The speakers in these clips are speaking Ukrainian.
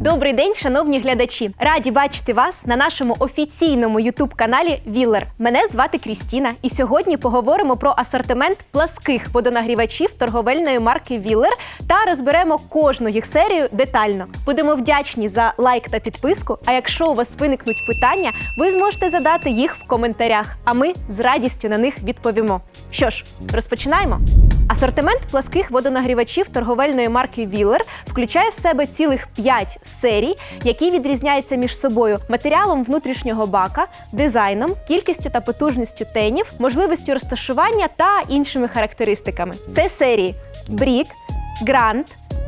Добрий день, шановні глядачі! Раді бачити вас на нашому офіційному ютуб-каналі Віллер. Мене звати Крістіна, і сьогодні поговоримо про асортимент пласких водонагрівачів торговельної марки Віллер та розберемо кожну їх серію детально. Будемо вдячні за лайк та підписку. А якщо у вас виникнуть питання, ви зможете задати їх в коментарях, а ми з радістю на них відповімо. Що ж, розпочинаємо. Асортимент пласких водонагрівачів торговельної марки Віллер включає в себе цілих 5 серій, які відрізняються між собою матеріалом внутрішнього бака, дизайном, кількістю та потужністю тенів, можливістю розташування та іншими характеристиками. Це серії Брік, Грант,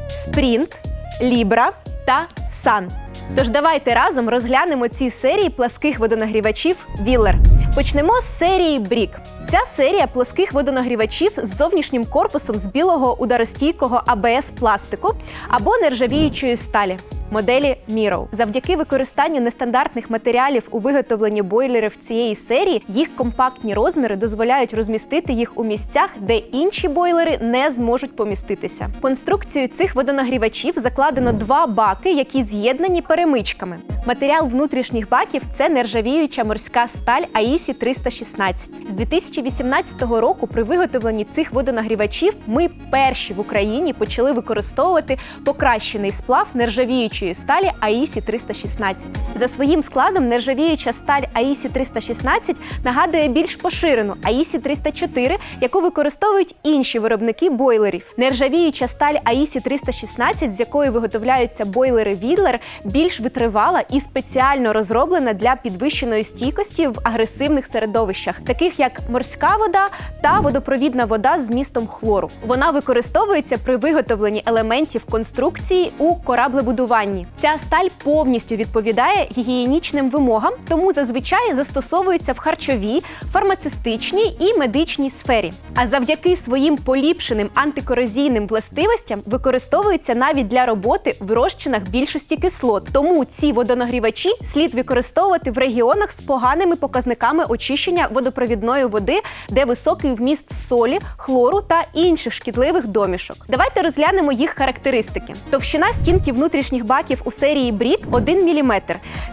Спринт, Лібра та Сан. Тож давайте разом розглянемо ці серії пласких водонагрівачів Віллер. Почнемо з серії Брік. Ця серія плоских водонагрівачів з зовнішнім корпусом з білого ударостійкого АБС пластику або нержавіючої сталі. Моделі Miro. Завдяки використанню нестандартних матеріалів у виготовленні бойлерів цієї серії їх компактні розміри дозволяють розмістити їх у місцях, де інші бойлери не зможуть поміститися. Конструкцію цих водонагрівачів закладено два баки, які з'єднані перемичками. Матеріал внутрішніх баків це нержавіюча морська сталь AISI 316. З 2018 року при виготовленні цих водонагрівачів ми перші в Україні почали використовувати покращений сплав нержавіючої сталі AISI 316. За своїм складом нержавіюча сталь AISI 316 нагадує більш поширену AISI 304, яку використовують інші виробники бойлерів. Нержавіюча сталь AISI 316, з якої виготовляються бойлери Відлер, більш витривала і спеціально розроблена для підвищеної стійкості в агресивних середовищах, таких як морська вода та водопровідна вода з містом хлору. Вона використовується при виготовленні елементів конструкції у кораблебудуванні. Ця сталь повністю відповідає гігієнічним вимогам, тому зазвичай застосовується в харчовій, фармацевтичній і медичній сфері. А завдяки своїм поліпшеним антикорозійним властивостям використовується навіть для роботи в розчинах більшості кислот. Тому ці водонагрівачі слід використовувати в регіонах з поганими показниками очищення водопровідної води, де високий вміст солі, хлору та інших шкідливих домішок. Давайте розглянемо їх характеристики. Товщина стінки внутрішніх баків у серії Брік 1 мм.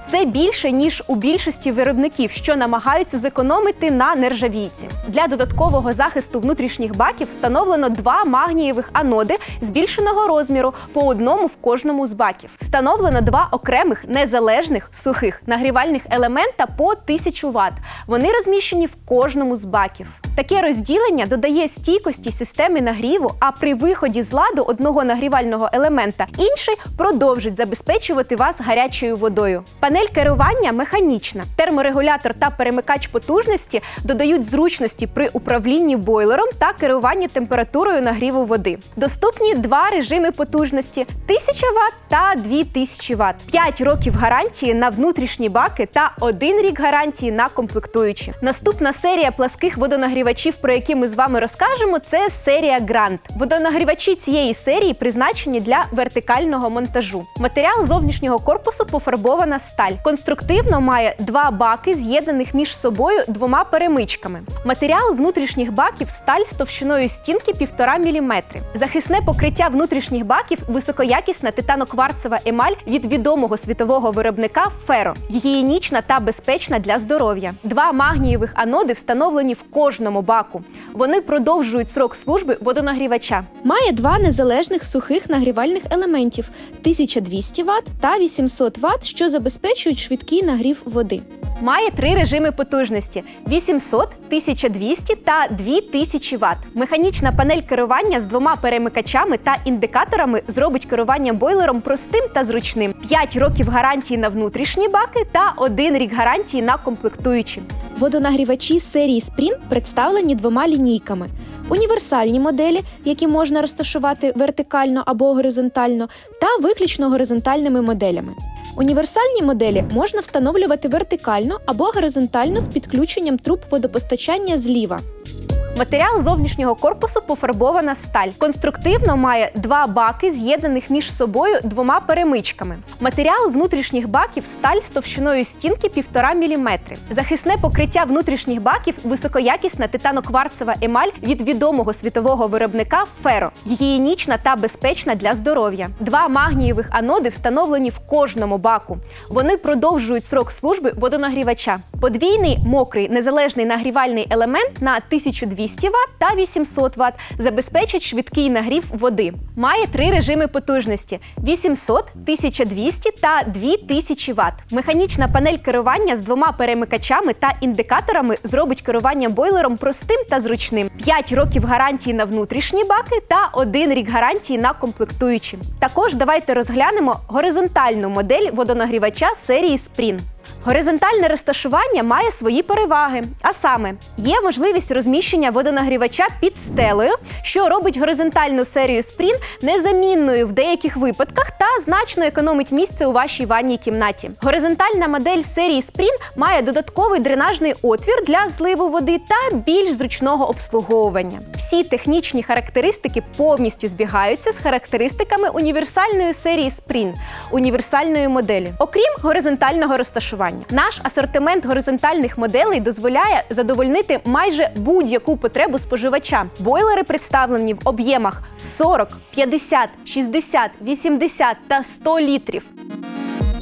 Це більше ніж у більшості виробників, що намагаються зекономити на нержавійці. Для додаткового захисту внутрішніх баків встановлено два магнієвих аноди збільшеного розміру по одному в кожному з баків. Встановлено два окремих незалежних сухих нагрівальних елемента по 1000 Вт. Вони розміщені в кожному з баків. Таке розділення додає стійкості системи нагріву, а при виході з ладу одного нагрівального елемента інший продовжить забезпечувати вас гарячою водою. Панель керування механічна. Терморегулятор та перемикач потужності додають зручності при управлінні бойлером та керуванні температурою нагріву води. Доступні два режими потужності 1000 Вт та 2000 Вт. 5 років гарантії на внутрішні баки та 1 рік гарантії на комплектуючі. Наступна серія пласких водонагрівачів, про які ми з вами розкажемо, це серія Грант. Водонагрівачі цієї серії призначені для вертикального монтажу. Матеріал зовнішнього корпусу пофарбована сталь. Конструктивно має два баки, з'єднаних між собою двома перемичками. Матеріал внутрішніх баків сталь з товщиною стінки 1,5 мм. Захисне покриття внутрішніх баків високоякісна титано-кварцева емаль від відомого світового виробника Феро, гігієнічна та безпечна для здоров'я. Два магнієвих аноди встановлені в кожному баку. Вони продовжують срок служби водонагрівача. Має два незалежних сухих нагрівальних елементів 1200 Вт та 800 Вт, що забезпечують швидкий нагрів води. Має три режими потужності: 800, 1200 та 2000 Вт. Механічна панель керування з двома перемикачами та індикаторами зробить керування бойлером простим та зручним. 5 років гарантії на внутрішні баки та 1 рік гарантії на комплектуючі. Водонагрівачі серії Sprint представлені двома лінійками: універсальні моделі, які можна розташувати вертикально або горизонтально, та виключно горизонтальними моделями. Універсальні моделі можна встановлювати вертикально або горизонтально з підключенням труб водопостачання зліва. Матеріал зовнішнього корпусу пофарбована сталь. Конструктивно має два баки, з'єднаних між собою двома перемичками. Матеріал внутрішніх баків сталь з товщиною стінки 1,5 мм. Захисне покриття внутрішніх баків високоякісна титано-кварцева емаль від відомого світового виробника Феро. Гігієнічна та безпечна для здоров'я. Два магнієвих аноди встановлені в кожному баку. Вони продовжують срок служби водонагрівача. Подвійний мокрий незалежний нагрівальний елемент на 1200 Вт та 800 Вт забезпечить швидкий нагрів води. Має три режими потужності: 800, 1200 та 2000 Вт. Механічна панель керування з двома перемикачами та індикаторами зробить керування бойлером простим та зручним. 5 років гарантії на внутрішні баки та 1 рік гарантії на комплектуючі. Також давайте розглянемо горизонтальну модель водонагрівача серії Sprin. Горизонтальне розташування має свої переваги, а саме є можливість розміщення водонагрівача під стелею, що робить горизонтальну серію Sprin незамінною в деяких випадках та значно економить місце у вашій ванній кімнаті. Горизонтальна модель серії Sprin має додатковий дренажний отвір для зливу води та більш зручного обслуговування. Всі технічні характеристики повністю збігаються з характеристиками універсальної серії Sprin, універсальної моделі, окрім горизонтального розташування. Наш асортимент горизонтальних моделей дозволяє задовольнити майже будь-яку потребу споживача. Бойлери представлені в об'ємах 40, 50, 60, 80 та 100 літрів.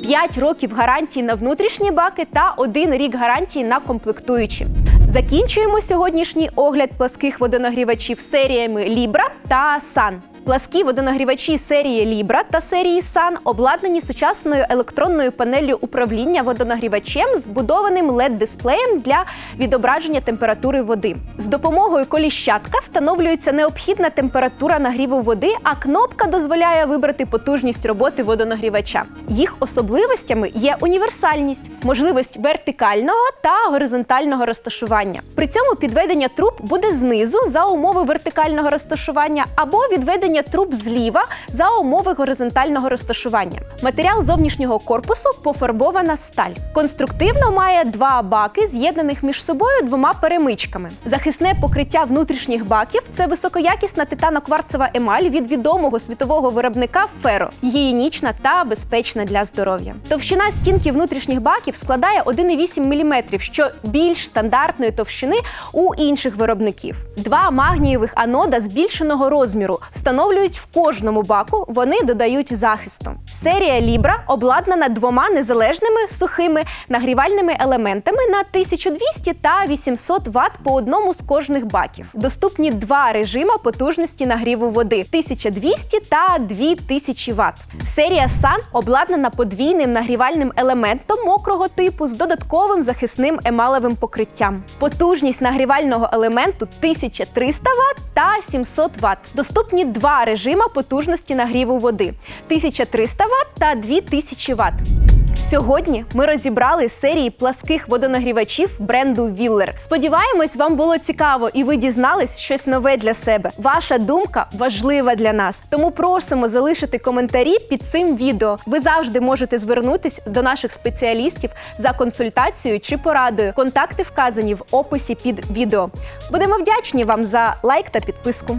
5 років гарантії на внутрішні баки та 1 рік гарантії на комплектуючі. Закінчуємо сьогоднішній огляд пласких водонагрівачів серіями Libra та Sun. Пласкі водонагрівачі серії Libra та серії Sun обладнані сучасною електронною панеллю управління водонагрівачем з будованим LED-дисплеєм для відображення температури води. З допомогою коліщатка встановлюється необхідна температура нагріву води, а кнопка дозволяє вибрати потужність роботи водонагрівача. Їх особливостями є універсальність, можливість вертикального та горизонтального розташування. При цьому підведення труб буде знизу за умови вертикального розташування або відведення труб зліва за умови горизонтального розташування. Матеріал зовнішнього корпусу пофарбована сталь. Конструктивно має два баки, з'єднаних між собою двома перемичками. Захисне покриття внутрішніх баків це високоякісна титано-кварцева емаль від відомого світового виробника Феро, гігієнічна та безпечна для здоров'я. Товщина стінки внутрішніх баків складає 1,8 мм, що більш стандартної товщини у інших виробників. Два магнієвих анода збільшеного розміру встановлюють в кожному баку. Вони додають захисту. Серія Libra обладнана двома незалежними сухими нагрівальними елементами на 1200 та 800 Вт по одному з кожних баків. Доступні два режима потужності нагріву води 1200 та 2000 Вт. Серія Sun обладнана подвійним нагрівальним елементом мокрого типу з додатковим захисним емалевим покриттям. Потужність нагрівального елементу 1300 Вт та 700 Вт. Доступні два режима потужності нагріву води 1300 Вт та 2000 Вт. Сьогодні ми розібрали серії пласких водонагрівачів бренду Willer. Сподіваємось, вам було цікаво і ви дізнались щось нове для себе. Ваша думка важлива для нас. Тому просимо залишити коментарі під цим відео. Ви завжди можете звернутись до наших спеціалістів за консультацією чи порадою. Контакти вказані в описі під відео. Будемо вдячні вам за лайк та підписку.